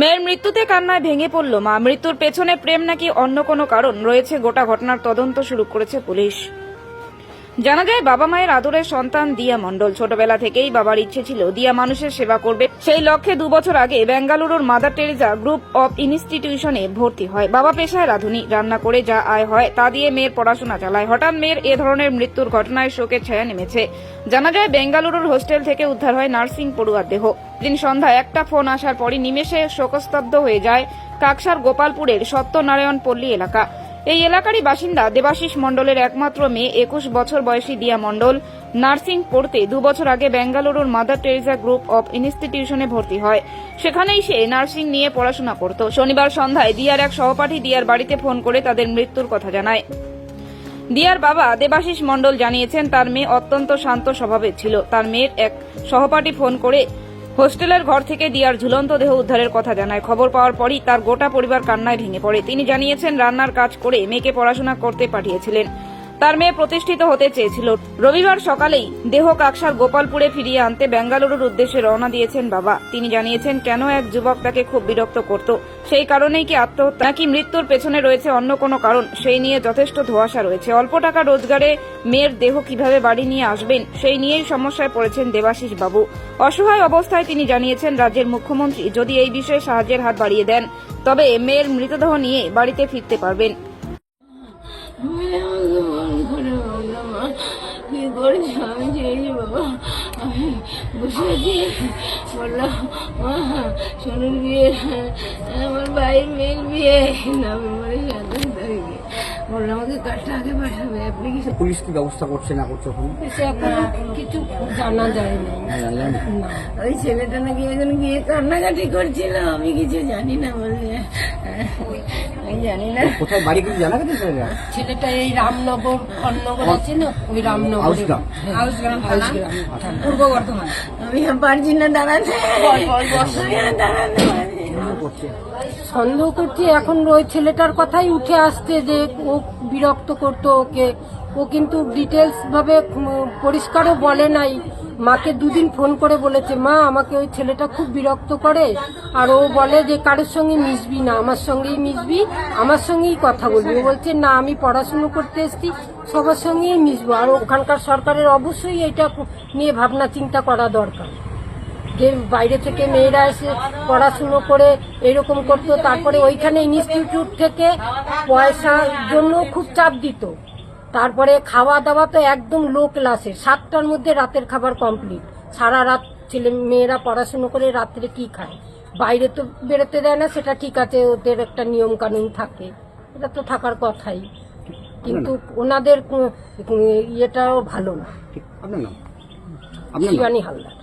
মেয়ের মৃত্যুতে কান্নায় ভেঙে পড়ল মা। মৃত্যুর পেছনে প্রেম নাকি অন্য কোনো কারণ? রয়েছে গোটা ঘটনার তদন্ত শুরু করেছে পুলিশ। জানা যায়, বাবা মায়ের আদরের সন্তান দিয়া মণ্ডল। ছোটবেলা থেকেই বাবার ইচ্ছে ছিল, দিয়া মানুষের সেবা করবে। সেই লক্ষ্যে দু বছর আগে বেঙ্গালুরুর মাদার টেরিজা গ্রুপ অব ইনস্টিটিউশনে ভর্তি হয়। বাবা পেশায় রাঁধুনি, রান্না করে যা আয় হয় তা দিয়ে মেয়ের পড়াশোনা চালায়। হঠাৎ মেয়ের এ ধরনের মৃত্যুর ঘটনায় শোকের ছায়া নেমেছে। জানা যায়, বেঙ্গালুরুর হোস্টেল থেকে উদ্ধার হয় নার্সিং পড়ুয়ার দেহ। দিন সন্ধ্যায় একটা ফোন আসার পরই নিমেষে শোকস্তব্ধ হয়ে যায় কাকসার গোপালপুরের সত্যনারায়ণ পল্লী এলাকা। এই এলাকারই বাসিন্দা দেবাশিস মণ্ডলের একমাত্র মেয়ে, একুশ বছর বয়সী দিয়া মণ্ডল নার্সিং পড়তে দু বছর আগে বেঙ্গালুরুর মাদার টেরিজা গ্রুপ অব ইনস্টিটিউশনে ভর্তি হয়। সেখানেই সে নার্সিং নিয়ে পড়াশোনা করত। শনিবার সন্ধ্যায় দিয়ার এক সহপাঠী দিয়ার বাড়িতে ফোন করে তাদের মৃত্যুর কথা জানায়। দিয়ার বাবা দেবাশিস মণ্ডল জানিয়েছেন, তার মেয়ে অত্যন্ত শান্ত স্বভাবের ছিল। তার মেয়ের এক সহপাঠী ফোন করে হোস্টেলের ঘর থেকে দিয়ার ঝুলন্ত দেহ উদ্ধারের কথা জানায় খবর পাওয়ার পরই তার গোটা পরিবার কান্নায় ভেঙে পড়ে। তিনি জানিয়েছেন, রান্নার কাজ করে মেয়েকে পড়াশোনা করতে পাঠিয়েছিলেন। তার মেয়ে প্রতিষ্ঠিত হতে চেয়েছিল। রবিবার সকালেই দেহ কাকসার গোপালপুরে ফিরিয়ে আনতে বেঙ্গালুরুর উদ্দেশ্যে রওনা দিয়েছেন বাবা। তিনি জানিয়েছেন, কেন এক যুবক তাকে খুব বিরক্ত করত? সেই কারণেই কি আত্মহত্যা? নাকি মৃত্যুর পেছনে রয়েছে অন্য কোনো কারণ? সেই নিয়ে যথেষ্ট ধোঁয়াশা রয়েছে। অল্প টাকা রোজগারে মেয়ের দেহ কীভাবে বাড়ি নিয়ে আসবেন? সেই নিয়েই সমস্যায় পড়েছেন দেবাশিস বাবু। অসহায় অবস্থায় তিনি জানিয়েছেন, রাজ্যের মুখ্যমন্ত্রী যদি এই বিষয়ে সাহায্যের হাত বাড়িয়ে দেন, তবে মেয়ের মৃতদেহ নিয়ে বাড়িতে ফিরতে পারবেন আমি আমাকে মন করে বলল মা কি করছি আমি চেয়েছি বাবা, আমি বসে আছি বললাম মা, সোনুর বিয়ে আমার ভাইয়ের মেয়ের বিয়ে। নভেম্বরের সাতাশ তারিখে বলল আমাকে কাজটা আগে পাঠাবে আপনি কি পুলিশ কি ব্যবস্থা করছে না করছে সে এখন কিছু জানা যায় না হ্যাঁ জানলেন ওই ছেলেটা নাকি এখন গিয়ে কান্নাকাটি করছিল আমি কিছু জানি না বললে। আমি জানি না। কোথায় বাড়ি কিছু জানা গেছে ছেলেরা? ছেলেটা এই রামনগর খন্নগর আছে না? ওই রামনগর। পূর্ব বর্ধমান। আমি পারছি না দাঁড়াতে। না। করছে। সন্দেহ করছি, এখন ওই ছেলেটার কথাই উঠে আসছে যে ও বিরক্ত করতো ওকে। ও কিন্তু ডিটেলস ভাবে পরিষ্কারও বলে নাই। মাকে দুদিন ফোন করে বলেছে, মা, আমাকে ওই ছেলেটা খুব বিরক্ত করে। আর ও বলে যে, কারোর সঙ্গে মিশবি না, আমার সঙ্গেই মিশবি, আমার সঙ্গেই কথা বলবি। ও বলছে, না, আমি পড়াশুনো করতে এসেছি, সবার সঙ্গেই মিশবো। আর ওখানকার সরকারের অবশ্যই এটা নিয়ে ভাবনা চিন্তা করা দরকার। যে বাইরে থেকে মেয়েরা এসে পড়াশুনো করে এরকম করতো তারপরে ওইখানে ইনস্টিটিউট থেকে পয়সার জন্য খুব চাপ দিত। তারপরে খাওয়া দাওয়া তো একদম লো ক্লাসে সাতটার মধ্যে রাতের খাবার কমপ্লিট সারা রাত ছেলে মেয়েরা পড়াশুনো করে রাত্রে কি খায়? বাইরে তো বেরোতে দেয় না সেটা ঠিক আছে ওদের একটা নিয়ম কানুন থাকে। এটা তো থাকার কথাই। কিন্তু ওনাদের ইয়েটাও ভালো না। শিবানী হালদার।